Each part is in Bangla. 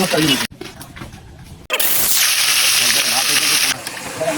Dios al.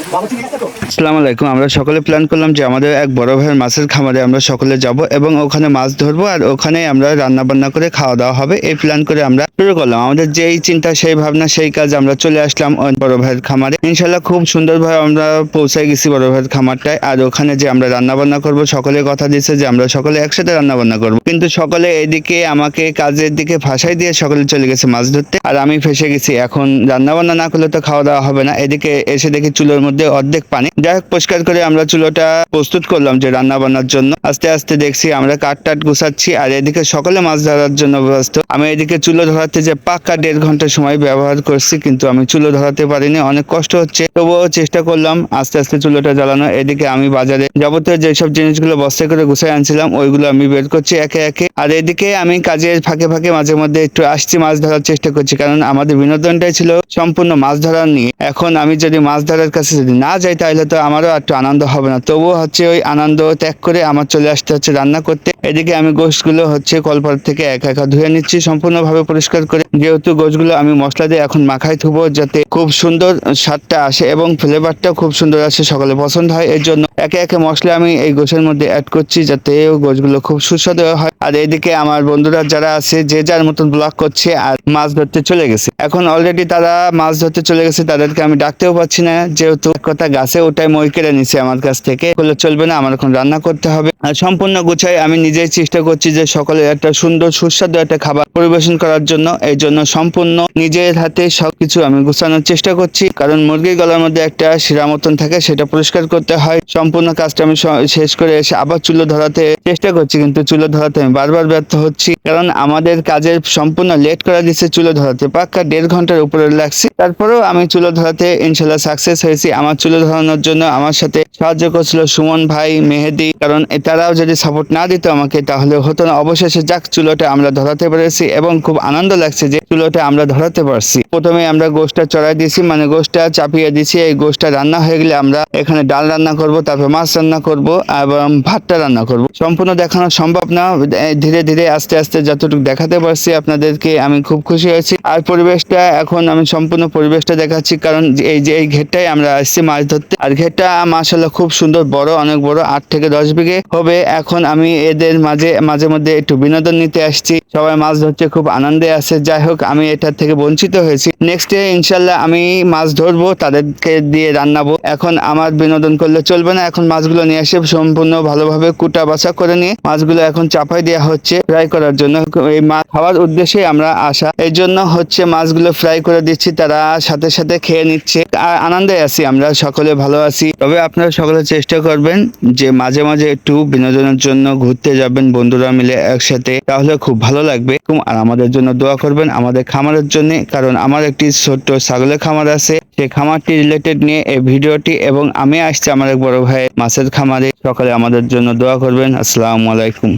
আসসালামু আলাইকুম। আমরা সকলে প্ল্যান করলাম যে আমাদের এক বড় ভাইয়ের মাছের খামারে আমরা সকলে যাব এবং ওখানে মাছ ধরবো আর ওখানে আমরা রান্না বান্না করে খাওয়া দাওয়া হবে। এই প্ল্যান করে আমরা শুরু করলাম। আমাদের যেই চিন্তা, সেই ভাবনা, সেই কাজ আমরা চলে আসলাম বড় ভাইয়ের খামারে। ইনশাল্লাহ খুব সুন্দরভাবে আমরা পৌঁছায় গেছি বড় ভাইয়ের খামারটায় আর ওখানে যে আমরা রান্না বান্না করব, সকলে কথা দিচ্ছে যে আমরা সকলে একসাথে রান্না বান্না করব। কিন্তু সকলে এদিকে আমাকে কাজের দিকে ফাঁসাই দিয়ে সকলে চলে গেছে মাছ ধরতে। আর আমি ফেসে গেছি। এখন রান্না বান্না না করলে তো খাওয়া দাওয়া হবে না। এদিকে এসে দেখি চুলোর মধ্যে অর্ধেক পানি। যাই হোক, পরিষ্কার করে আমরা চুলোটা প্রস্তুত করলাম যে রান্না বান্নার জন্য। আস্তে আস্তে দেখছি আমরা কাঠ টাট গুছাচ্ছি আর এদিকে সকলে মাছ ধরার জন্য ব্যস্ত। আমি এদিকে চুলো ধরাতে যে পাক্কা দেড় ঘণ্টা সময় ব্যবহার করছি, কিন্তু আমি চুলো ধরাতে পারিনি, অনেক কষ্ট হচ্ছে। তবুও চেষ্টা করলাম আস্তে আস্তে চুলোটা জ্বালানো। এদিকে আমি বাজারে যাবতীয় যেসব জিনিসগুলো বস্তায় করে গুছাই আনছিলাম, ওইগুলো আমি বের করছি একে একে। আর এদিকে আমি কাজের ফাঁকে ফাঁকে মাঝে মধ্যে একটু আসছি মাছ ধরার চেষ্টা করছি, কারণ আমাদের বিনোদনটাই ছিল সম্পূর্ণ মাছ ধরার নিয়ে। এখন আমি যদি মাছ ধরার কাছে যদি না যাই তাহলে তো আমারও একটু আনন্দ হবে না। তবুও হচ্ছে ওই আনন্দ ত্যাগ করে আমার চলে আসতে হচ্ছে রান্না করতে। এদিকে আমি গোশগুলো হচ্ছে কলপার থেকে একা একা ধুয়ে নিচ্ছি, সম্পূর্ণভাবে পরিষ্কার করে। যেহেতু গোশগুলো আমি মশলা দিয়ে এখন মাখাই থুবো যাতে খুব সুন্দর স্বাদটা আসে এবং ফ্লেভারটাও খুব সুন্দর আসে সকলে পছন্দ হয়, এর জন্য একে একে মশলা আমি এই গোশের মধ্যে অ্যাড করছি যাতে গোশগুলো খুব সুস্বাদু হয়। আর এদিকে আমার বন্ধুরা যারা আছে, যে যার মতন ব্লগ করছে আর মাছ ধরতে চলে গেছে। এখন অলরেডি তারা মাছ ধরতে চলে গেছে, তাদেরকে আমি ডাকতেও পাচ্ছি না। যেহেতু কথা, গাছে ওটাই মই কেড়ে নিছে আমার কাছ থেকে। বলে চলবে না, আমার এখন রান্না করতে হবে। সম্পূর্ণ গুছাই আমি নিজেই চেষ্টা করছি যে সকলের একটা সুন্দর, সুস্বাদু একটা খাবার পরিবেশন করার জন্য। এই জন্য সম্পূর্ণ নিজের হাতে সবকিছু আমি গুছানোর চেষ্টা করছি। কারণ মুরগির গলার মধ্যে একটা শিরা মতন থাকে, সেটা পরিষ্কার করতে হয়। সম্পূর্ণ কাজটা আমি শেষ করে এসে আবার চুলো ধরাতে চেষ্টা করছি, কিন্তু চুলো ধরাতে আমি বারবার ব্যর্থ হচ্ছি। কারণ আমাদের কাজের সম্পূর্ণ লেট করা দিচ্ছে চুলো ধরাতে। পাক্কা দেড় ঘণ্টার উপরে লাগছে তারপরেও আমি চুলো ধরাতে ইনশাল্লাহ সাকসেস হয়েছি। আমার চুলো ধরানোর জন্য আমার সাথে সাহায্য করছিল সুমন ভাই, মেহেদি। কারণ তারাও যদি সাপোর্ট না দিত আমাকে, তাহলে হতো না। অবশেষে যাক, চুলোটা আমরা ধরাতে পেরেছি এবং খুব আনন্দ লাগছে যে চুলোটা আমরা ধরাতে পারছি। প্রথমে আমরা গোষ্ঠটা চড়াই দিয়েছি মানে গোষ্ঠটা চাপিয়ে দিয়েছি। এই গোষ্ঠটা রান্না হয়ে গেলে আমরা এখানে ডাল রান্না করব, তারপর মাছ রান্না করব এবং ভাতটা রান্না করব। সম্পূর্ণ দেখানো সম্ভব না। ধীরে ধীরে, আস্তে আস্তে যতটুকু দেখাতে পারছি আপনাদেরকে আমি খুব খুশি হয়েছি। আর পরিবেশটা, এখন আমি সম্পূর্ণ পরিবেশটা দেখাচ্ছি। কারণ এই যে, এই ঘেরটাই আমরা আসছি মাছ ধরতে। আর ঘেরটা মাসাল্লাহ খুব সুন্দর, বড়, অনেক বড়, আট থেকে দশ বিঘে হবে। এখন আমি এদের মাঝে মাঝে মধ্যে একটু বিনোদন নিতে আসছি। সবাই মাছ ধরতে খুব আনন্দে আছে। যাই হোক, আমি এটার থেকে বঞ্চিত হয়েছি। নেক্সট ডে ইনশাল্লাহ আমি মাছ ধরবো, তাদেরকে দিয়ে রান্নাবো। এখন আমার বিনোদন করলে চলবে না। এখন মাছগুলো নিয়ে এসে সম্পূর্ণ ভালোভাবে কুটা বাছা করে নিয়ে মাছগুলো এখন চাপাই দেওয়া হচ্ছে ফ্রাই করার জন্য। এই মাছ খাওয়ার উদ্দেশ্যে আমরা আসা। এই জন্য হচ্ছে মাছগুলো ফ্রাই করে দিচ্ছি। তারা সাথে সাথে খেয়ে নিচ্ছে। আর আনন্দে আছি আমরা। সকলে ভালো আছি। তবে আপনারা সকলে চেষ্টা করবেন যে মাঝে মাঝে একটু বিনোদনের জন্য ঘুরতে যাবেন, বন্ধুরা মিলে একসাথে। তাহলে খুব ভালো লাগবে। আর আমাদের জন্য দোয়া করবেন আমাদের খামারের জন্য, কারণ আমার একটি ছোট্ট ছাগলের খামার আছে। সেই খামারটি রিলেটেড নিয়ে এই ভিডিওটি, এবং আমি আসছি আমার এক বড় ভাই মাছের খামারে। সকালে আমাদের জন্য দোয়া করবেন। আসসালামু আলাইকুম।